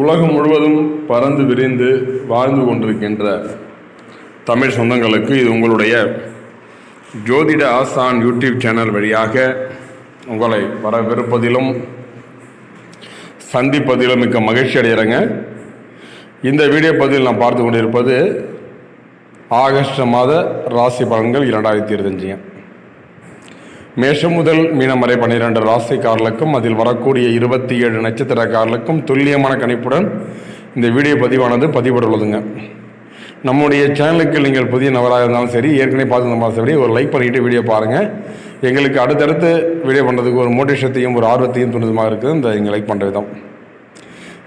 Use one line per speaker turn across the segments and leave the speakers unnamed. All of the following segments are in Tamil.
உலகம் முழுவதும் பறந்து விரிந்து வாழ்ந்து கொண்டிருக்கின்ற தமிழ் சொந்தங்களுக்கு இது உங்களுடைய ஜோதிட ஆசான் யூடியூப் சேனல் வழியாக உங்களை வரவிருப்பதிலும் சந்திப்பதிலும் மிக்க மகிழ்ச்சி அடைகிறேங்க. இந்த வீடியோ பதிவில் நான் பார்த்து கொண்டிருப்பது ஆகஸ்ட் மாத ராசி பலன்கள் இரண்டாயிரத்தி இருபத்தஞ்சுங்க. மேஷம் முதல் மீனம் வரை பன்னிரெண்டு ராசிக்காரர்களுக்கும் அதில் வரக்கூடிய இருபத்தி ஏழு நட்சத்திரக்காரர்களுக்கும் துல்லியமான கணிப்புடன் இந்த வீடியோ பதிவானது பதிவிட்டுள்ளதுங்க நம்முடைய சேனலுக்கு நீங்கள் புதிய நபராக இருந்தாலும் சரி ஏற்கனவே பார்த்து நம்ம சரி ஒரு லைக் பண்ணிவிட்டு வீடியோ பாருங்கள் எங்களுக்கு அடுத்தடுத்து வீடியோ பண்ணுறதுக்கு ஒரு மோட்டிவேஷத்தையும் ஒரு ஆர்வத்தையும் துணிதமாக இருக்குது. இந்த எங்கள் லைக் பண்ணுற விதம்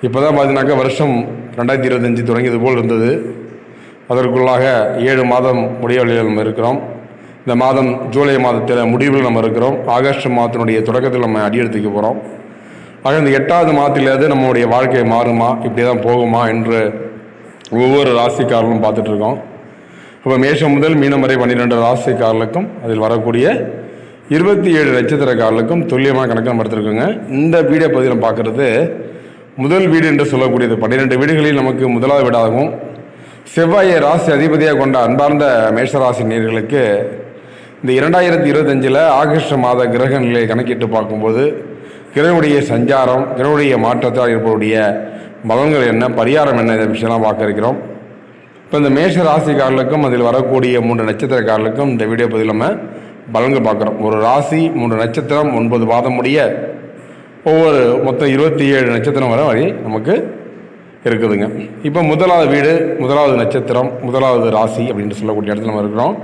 இப்போ தான் பார்த்தீங்கன்னாக்கா வருஷம் ரெண்டாயிரத்தி இருபத்தஞ்சி தொடங்கியது போல் இருந்தது. அதற்குள்ளாக ஏழு மாதம் முடியவழியில் நம்ம இருக்கிறோம். இந்த மாதம் ஜூலை மாதத்தில் முடிவில் நம்ம இருக்கிறோம். ஆகஸ்ட் மாதத்தினுடைய தொடக்கத்தில் நம்ம அடியெடுத்துக்க போகிறோம் ஆக இந்த எட்டாவது மாதத்திலேருந்து நம்மளுடைய வாழ்க்கை மாறுமா? இப்படி தான் போகுமா? என்று ஒவ்வொரு ராசிக்காரர்களும் பார்த்துட்ருக்கோம் இப்போ மேஷம் முதல் மீனம் வரை பன்னிரெண்டு ராசிக்காரர்களுக்கும் அதில் வரக்கூடிய இருபத்தி ஏழு நட்சத்திரக்காரர்களுக்கும் துல்லியமாக கணக்கு நம்ம எடுத்துருக்கோங்க. இந்த வீடியோ நம்ம பார்க்குறது முதல் வீடு என்று சொல்லக்கூடியது. பன்னிரெண்டு வீடுகளில் நமக்கு முதலாவது வீடாகும். செவ்வாயை ராசி அதிபதியாக கொண்ட அன்பார்ந்த மேஷராசி நேர்களுக்கு இந்த இரண்டாயிரத்தி இருபத்தஞ்சில் ஆகஸ்ட் மாத கிரக நிலையை கணக்கிட்டு பார்க்கும்போது கிரகனுடைய சஞ்சாரம் கிரகனுடைய மாற்றத்தால் ஏற்படக்கூடிய பலன்கள் என்ன பரிகாரம் என்ன இந்த விஷயம்லாம் பார்க்க இருக்கிறோம். இப்போ இந்த மேஷ ராசிக்காரர்களுக்கும் அதில் வரக்கூடிய மூன்று நட்சத்திரக்காரர்களுக்கும் இந்த வீடியோ பதில் நம்ம பலன்கள் பார்க்குறோம். ஒரு ராசி மூன்று நட்சத்திரம் ஒன்பது பாதம் ஒவ்வொரு மொத்தம் இருபத்தி ஏழு நட்சத்திரம் வர வரை நமக்கு இருக்குதுங்க. இப்போ முதலாவது வீடு முதலாவது நட்சத்திரம் முதலாவது ராசி அப்படின்னு சொல்லக்கூடிய இடத்துல நம்ம இருக்கிறோம்.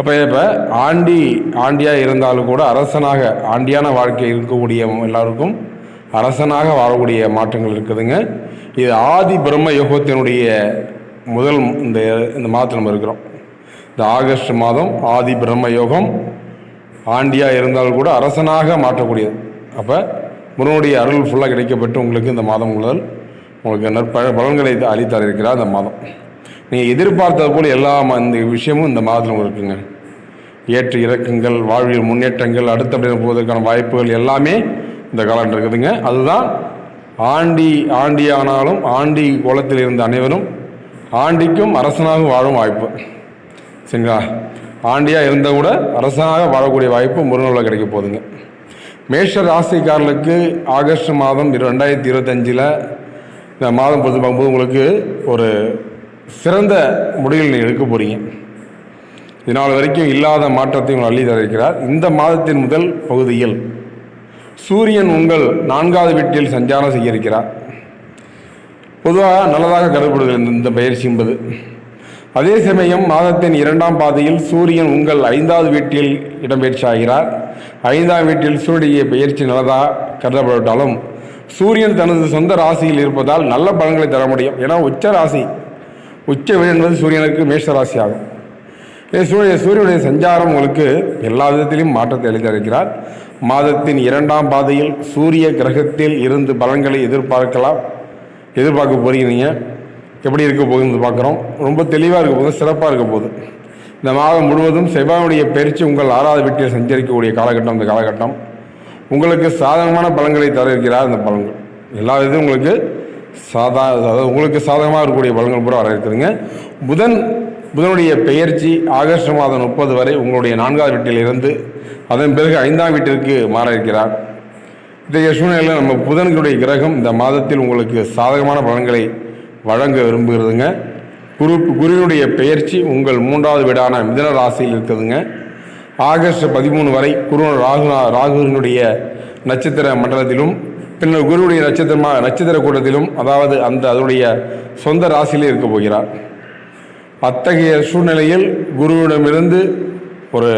அப்போ இப்போ ஆண்டி ஆண்டியாக இருந்தாலும் கூட அரசனாக ஆண்டியான வாழ்க்கை இருக்கக்கூடிய எல்லாருக்கும் அரசனாக வாழக்கூடிய மாற்றங்கள் இருக்குதுங்க. இது ஆதி பிரம்ம யோகத்தினுடைய முதல் இந்த இந்த மாதத்தில் நம்ம இருக்கிறோம். இந்த ஆகஸ்ட் மாதம் ஆதி பிரம்ம யோகம் ஆண்டியாக இருந்தாலும் கூட அரசனாக மாற்றக்கூடியது. அப்போ முருகனுடைய அருள் ஃபுல்லாக கிடைக்கப்பட்டு உங்களுக்கு இந்த மாதம் முதல் உங்களுக்கு நற்ப பலன்களை அளித்தார் இருக்கிறார் இந்த மாதம். நீங்கள் எதிர்பார்த்தது போல் எல்லா ம- இந்த விஷயமும் இந்த மாதத்தில் உங்களுக்கு இருக்குங்க. ஏற்று இறக்கங்கள் வாழ்வியல் முன்னேற்றங்கள் அடுத்தபடி போவதற்கான வாய்ப்புகள் எல்லாமே இந்த காலம் இருக்குதுங்க. அதுதான் ஆண்டி ஆண்டியானாலும் ஆண்டி கோலத்தில் இருந்த அனைவரும் ஆண்டிக்கும் அரசனாகவும் வாழும் வாய்ப்பு. சரிங்களா? ஆண்டியாக இருந்தால் கூட அரசனாக வாழக்கூடிய வாய்ப்பு முருகனில் கிடைக்க போகுதுங்க. மேஷ ராசிக்காரர்களுக்கு ஆகஸ்ட் மாதம் இரு- ரெண்டாயிரத்தி இருபத்தஞ்சில் இந்த மாதம் பொறுத்து பார்க்கும்போது உங்களுக்கு ஒரு சிறந்த முடிவில் நீங்கள் எடுக்க போகிறீங்க இதனால் வரைக்கும் இல்லாத மாற்றத்தை உங்கள் அள்ளி தருகிறார். இந்த மாதத்தின் முதல் பகுதியில் சூரியன் உங்கள் நான்காவது வீட்டில் சஞ்சாரம் செய்ய இருக்கிறார் பொதுவாக நல்லதாக கருதப்படுகிறது இந்த- இந்த பயிற்சி என்பது. அதே சமயம் மாதத்தின் இரண்டாம் பாதையில் சூரியன் உங்கள் ஐந்தாவது வீட்டில் இடம்பெயர்ச்சி ஆகிறார். ஐந்தாம் வீட்டில் சூரிய பயிற்சி நல்லதாக கருதப்பட்டாலும் சூரியன் தனது சொந்த ராசியில் இருப்பதால் நல்ல பலன்களை தர முடியும். ஏன்னா உச்ச ராசி உச்ச வீடு என்பது சூரியனுக்கு மேஷ ராசி ஆகும் சூரிய சூரியனுடைய சஞ்சாரம் உங்களுக்கு எல்லா விதத்திலும் மாற்றத்தை அளித்திருக்கிறார் மாதத்தின் இரண்டாம் பாதையில் சூரிய கிரகத்தில் இருந்து பலன்களை எதிர்பார்க்கலாம் எதிர்பார்க்க போகிறீங்க. எப்படி இருக்க போகுதுன்னு பார்க்குறோம். ரொம்ப தெளிவாக இருக்க போகுது சிறப்பாக இருக்க போகுது. இந்த மாதம் முழுவதும் செவ்வாயுடைய பயிற்சி உங்கள் ஆறாவது வீட்டில் சஞ்சரிக்கக்கூடிய காலகட்டம் இந்த காலகட்டம். உங்களுக்கு சாதகமான பலன்களை தர இருக்கிறார் இந்த பலன்கள். எல்லா விதத்தையும் உங்களுக்கு சாதா அதாவது உங்களுக்கு சாதகமாக இருக்கக்கூடிய பலன்கள் பூரா வர இருக்குதுங்க புதன் புதனுடைய பெயர்ச்சி ஆகஸ்ட் மாதம் முப்பது வரை உங்களுடைய நான்காவது வீட்டில் இருந்து அதன் பிறகு ஐந்தாம் வீட்டிற்கு மாற இருக்கிறார் இத்தகைய சூழ்நிலையில் நம்ம புதன்களுடைய கிரகம் இந்த மாதத்தில் உங்களுக்கு சாதகமான பலன்களை வழங்க விரும்புகிறதுங்க. குரு குருவினுடைய பெயர்ச்சி உங்கள் மூன்றாவது வீடான மிதன ராசியில் இருக்குதுங்க. ஆகஸ்ட் பதிமூணு வரை குரு ராகு ராகுவினுடைய நட்சத்திர மண்டலத்திலும் பின்னர் குருவுடைய நட்சத்திரமா நட்சத்திர கூட்டத்திலும் அதாவது அந்த அதனுடைய சொந்த ராசியிலே இருக்க போகிறார். அத்தகைய சூழ்நிலையில் குருவிடமிருந்து ஒரு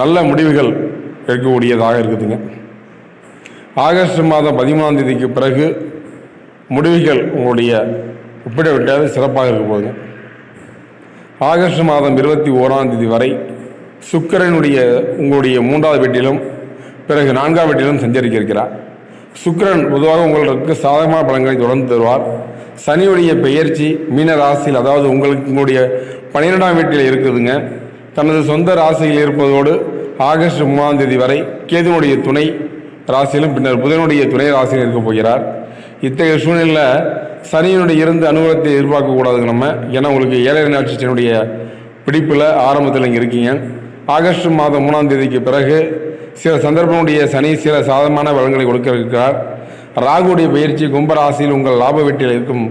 நல்ல முடிவுகள் எடுக்கக்கூடியதாக இருக்குதுங்க. ஆகஸ்ட் மாதம் பதிமூணாம் தேதிக்கு பிறகு முடிவுகள் உங்களுடைய ஒப்பிட விட்டாது சிறப்பாக இருக்க போகுதுங்க. ஆகஸ்ட் மாதம் இருபத்தி ஓராம் தேதி வரை சுக்கரனுடைய உங்களுடைய மூன்றாவது வீட்டிலும் பிறகு நான்காம் வீட்டிலும் சஞ்சரிக்க இருக்கிறார். சுக்கிரன் பொதுவாக உங்களுக்கு சாதகமான பலன்களை தொடர்ந்து தருவார். சனியுடைய பெயர்ச்சி மீன ராசியில் அதாவது உங்களுக்கு உங்களுடைய பன்னிரெண்டாம் வீட்டில் இருக்குதுங்க. தனது சொந்த ராசியில் இருப்பதோடு ஆகஸ்ட் மூணாம் தேதி வரை கேதுனுடைய துணை ராசியிலும் பின்னர் புதனுடைய துணை ராசியில் இருக்க போகிறார். இத்தகைய சூழ்நிலையில் சனியினுடைய இருந்து அனுகூலத்தை எதிர்பார்க்கக்கூடாதுங்க நம்ம. ஏன்னா உங்களுக்கு ஏழரை நாட்சியினுடைய பிடிப்பில் ஆரம்பத்தில் இங்கே இருக்கீங்க. ஆகஸ்ட் மாதம் மூணாம் தேதிக்கு பிறகு சில சந்தர்ப்பங்களுடைய சனி சில சாதகமான பலன்களை கொடுக்க இருக்கிறார். ராகுடைய பயிற்சி கும்பராசியில் உங்கள் லாப வீட்டில் இருக்கும்.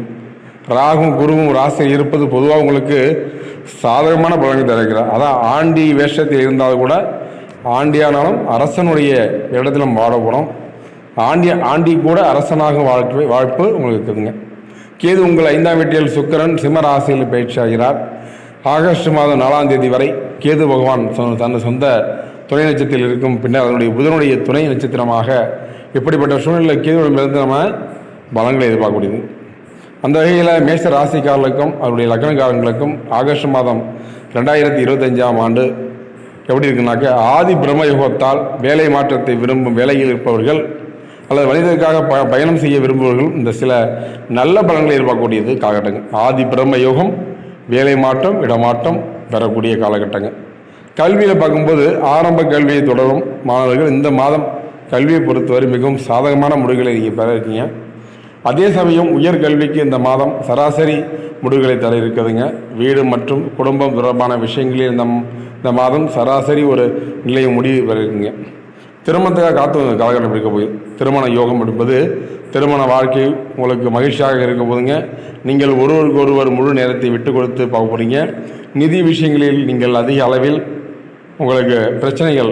ராகும் குருவும் ராசியில் இருப்பது பொதுவாக உங்களுக்கு சாதகமான பலன்களை தருகிறார். அதான் ஆண்டி வேஷத்தில் இருந்தால் கூட ஆண்டியானாலும் அரசனுடைய இடத்துல வாழப்படும் ஆண்டி ஆண்டி கூட அரசனாக வாழ்க்கை வாழ்ப்பு உங்களுக்கு இருக்குதுங்க கேது உங்கள் ஐந்தாம் வீட்டில் சுக்கரன் சிம்மராசியில் பயிற்சி ஆகிறார் ஆகஸ்ட் மாதம் நாலாம் தேதி வரை கேது பகவான் தன் சொந்த துணை நட்சத்திரத்தில் இருக்கும். பின்னர் அதனுடைய புதனுடைய துணை நட்சத்திரமாக இப்படிப்பட்ட சூழ்நிலை கேதுவிடமிருந்து நம்ம பலன்களை எதிர்பார்க்கக்கூடியது. அந்த வகையில் மேஷ ராசிக்காரர்களுக்கும் அவருடைய லக்னக்காரங்களுக்கும் ஆகஸ்ட் மாதம் ரெண்டாயிரத்தி இருபத்தஞ்சாம் ஆண்டு எப்படி இருக்குனாக்க ஆதி பிரம்ம யுகத்தால் வேலை மாற்றத்தை விரும்பும் வேலையில் இருப்பவர்கள் அல்லது மனிதருக்காக ப பயணம் செய்ய விரும்புபவர்கள் இந்த சில நல்ல பலன்களை எதிர்பார்க்கக்கூடியது காலகட்டங்கள். ஆதி பிரம்ம யுகம் வேலை மாற்றம் இடமாற்றம் பெறக்கூடிய காலகட்டங்கள். கல்வியில் பார்க்கும்போது ஆரம்ப கல்வியை தொடரும் மாணவர்கள் இந்த மாதம் கல்வியை பொறுத்தவரை மிகவும் சாதகமான முடிவுகளை நீங்கள் பெற இருக்கீங்க. அதே சமயம் உயர்கல்விக்கு இந்த மாதம் சராசரி முடிவுகளை தர இருக்குதுங்க வீடு மற்றும் குடும்பம் தொடர்பான விஷயங்களில் இந்த இந்த மாதம் சராசரி ஒரு நிலையை முடிவு பெற இருக்குங்க. திருமணத்துக்காக காத்து வந்த காலகட்டம் இருக்க போகுது. திருமண யோகம் என்பது திருமண வாழ்க்கை உங்களுக்கு மகிழ்ச்சியாக இருக்க போதுங்க. நீங்கள் ஒருவருக்கு ஒருவர் முழு நேரத்தை விட்டு கொடுத்து பார்க்க போகிறீங்க நிதி விஷயங்களில் நீங்கள் அதிக அளவில் உங்களுக்கு பிரச்சனைகள்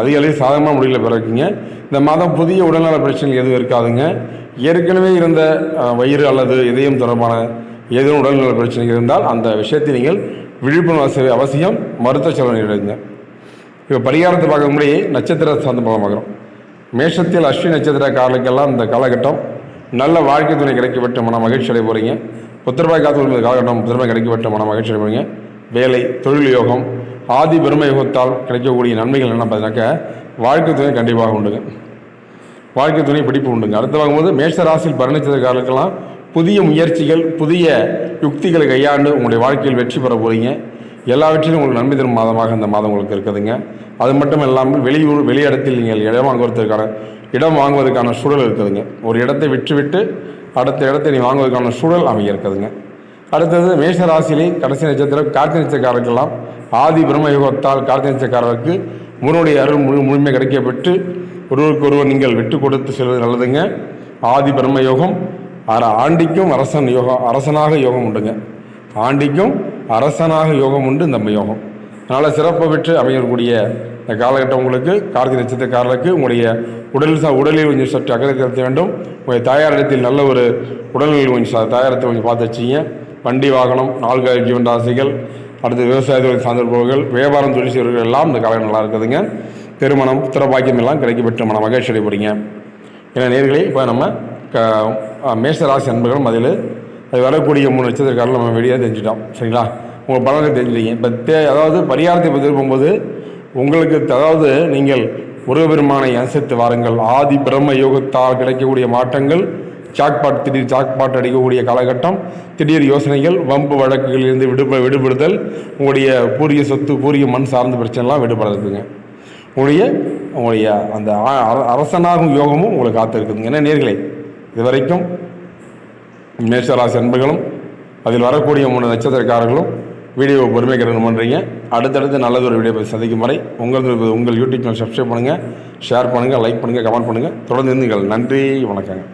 அதிக அளவில் சாதகமான முடிவில் பிறக்குங்க இந்த மாதம் புதிய உடல்நல பிரச்சனைகள் எதுவும் இருக்காதுங்க. ஏற்கனவே இருந்த வயிறு அல்லது இதயம் தொடர்பான ஏதேனும் உடல்நல பிரச்சனைகள் இருந்தால் அந்த விஷயத்தை நீங்கள் விழிப்புணர்வு அவசியம் அவசியம். மருத்துவ செலவு இப்போ பரிகாரத்தை பார்க்க நட்சத்திர சார்ந்த பலம் பார்க்குறோம். மேஷத்தில் அஸ்வினி நட்சத்திரக்காரர்களுக்கெல்லாம் இந்த காலகட்டம் நல்ல வாழ்க்கை துணை கிடைக்கப்பட்ட மன மகிழ்ச்சி அடைய போகிறீங்க புத்திரபாய் காத்து காலகட்டம் புத்திரபாய் கிடைக்கப்பட்ட மன மகிழ்ச்சி அடைய போகிறீங்க வேலை தொழில் யோகம் ஆதி பெருமை யோகத்தால் கிடைக்கக்கூடிய நன்மைகள் என்ன பார்த்தீங்கன்னாக்கா வாழ்க்கை துணை கண்டிப்பாக உண்டுங்க வாழ்க்கை துணை பிடிப்பு உண்டுங்க அடுத்து வாங்கும்போது மேஷ ராசியில் பரிணச்சதற்காரர்களுக்கெல்லாம் புதிய முயற்சிகள் புதிய யுக்திகளை கையாண்டு உங்களுடைய வாழ்க்கையில் வெற்றி பெற போகிறீங்க எல்லாவற்றிலும் உங்களுக்கு நன்மை தரும் மாதமாக இந்த மாதம் உங்களுக்கு இருக்குதுங்க. அது மட்டும் இல்லாமல் வெளியூர் வெளியிடத்தில் நீங்கள் இடம் வாங்குவதற்கான இடம் வாங்குவதற்கான சூழல் இருக்குதுங்க. ஒரு இடத்தை விற்றுவிட்டு அடுத்த இடத்தை நீ வாங்குவதற்கான சூழல் அமைய இருக்குதுங்க. அடுத்தது மேஷ ராசியிலே கடைசி நட்சத்திரம் கார்த்தி நட்சத்திரக்காரர்கள்லாம் ஆதி பிரம்ம யுகத்தால் கார்த்திகை நட்சத்திரக்காரருக்கு அருள் முழு முழுமை கிடைக்கப்பெற்று ஒருவருக்கு ஒருவர் நீங்கள் விட்டு கொடுத்து செல்வது நல்லதுங்க. ஆதி பிரம்ம யோகம் அரை ஆண்டிக்கும் அரசன் யோகம் அரசனாக யோகம் உண்டுங்க. ஆண்டிக்கும் அரசனாக யோகம் உண்டு இந்த யோகம். அதனால் சிறப்பு பெற்று அமையக்கூடிய இந்த காலகட்டம் உங்களுக்கு கார்த்திகை நட்சத்திரக்காரர்களுக்கு உங்களுடைய உடல் சா உடலில் கொஞ்சம் சற்று அக்கறை செலுத்த வேண்டும். உங்கள் தயாரிடத்தில் நல்ல ஒரு உடல்நிலை கொஞ்சம் சா- கொஞ்சம் பார்த்து வச்சிங்க. வண்டி வாகனம் நால்காய் ஜீவன் ராசிகள் அடுத்து விவசாயத்துறை சார்ந்திருப்பவர்கள் வியாபாரம் தொழில் செய்வர்கள் எல்லாம் இந்த காலம் நல்லா இருக்குதுங்க. திருமணம் புத்திர பாக்கியம் எல்லாம் கிடைக்கப்பட்டு மன மகிழ்ச்சி அடைய போகிறீங்க ஏன்னா நேர்களை இப்போ நம்ம க அஹ் மேஷ அன்பர்களும் அதில் அது வரக்கூடிய மூணு நட்சத்திரக்காரர்கள் நம்ம வெளியே தெரிஞ்சிட்டோம். சரிங்களா? உங்கள் பலனை தெரிஞ்சுட்டீங்க. இப்போ தே அதாவது பரிகாரத்தை பற்றி போகும்போது உங்களுக்கு அதாவது நீங்கள் முருகபெருமானை அனுசரித்து வாருங்கள். ஆதி பிரம்ம யோகத்தால் கிடைக்கக்கூடிய மாற்றங்கள் ஜாக்பாட் திடீர் ஜாக்பாட் அடிக்கக்கூடிய காலகட்டம் திடீர் யோசனைகள் வம்பு வழக்குகளிலிருந்து விடுப விடுபடுதல் உங்களுடைய பூரிய சொத்து பூரிய மண் சார்ந்த பிரச்சனைலாம் விடுபடுறதுங்க. உங்களுடைய உங்களுடைய அந்த அர- அரசனாகும் யோகமும் உங்களுக்கு காத்திருக்குதுங்க. என்ன நேர்களே இதுவரைக்கும் மேஷராசி அன்பர்களும் அதில் வரக்கூடிய மூணு நட்சத்திரக்காரர்களும் வீடியோவை பொறுமை கிடணும் பண்ணுறீங்க அடுத்தடுத்து நல்லது ஒரு வீடியோ சந்திக்கும் வரை உங்கள் உங்கள் யூடியூப் சேனல் சப்ஸ்கிரைப் பண்ணுங்கள் ஷேர் பண்ணுங்கள் லைக் பண்ணுங்கள் கமெண்ட் பண்ணுங்கள் தொடர்ந்து இருந்துங்கள். நன்றி வணக்கங்க.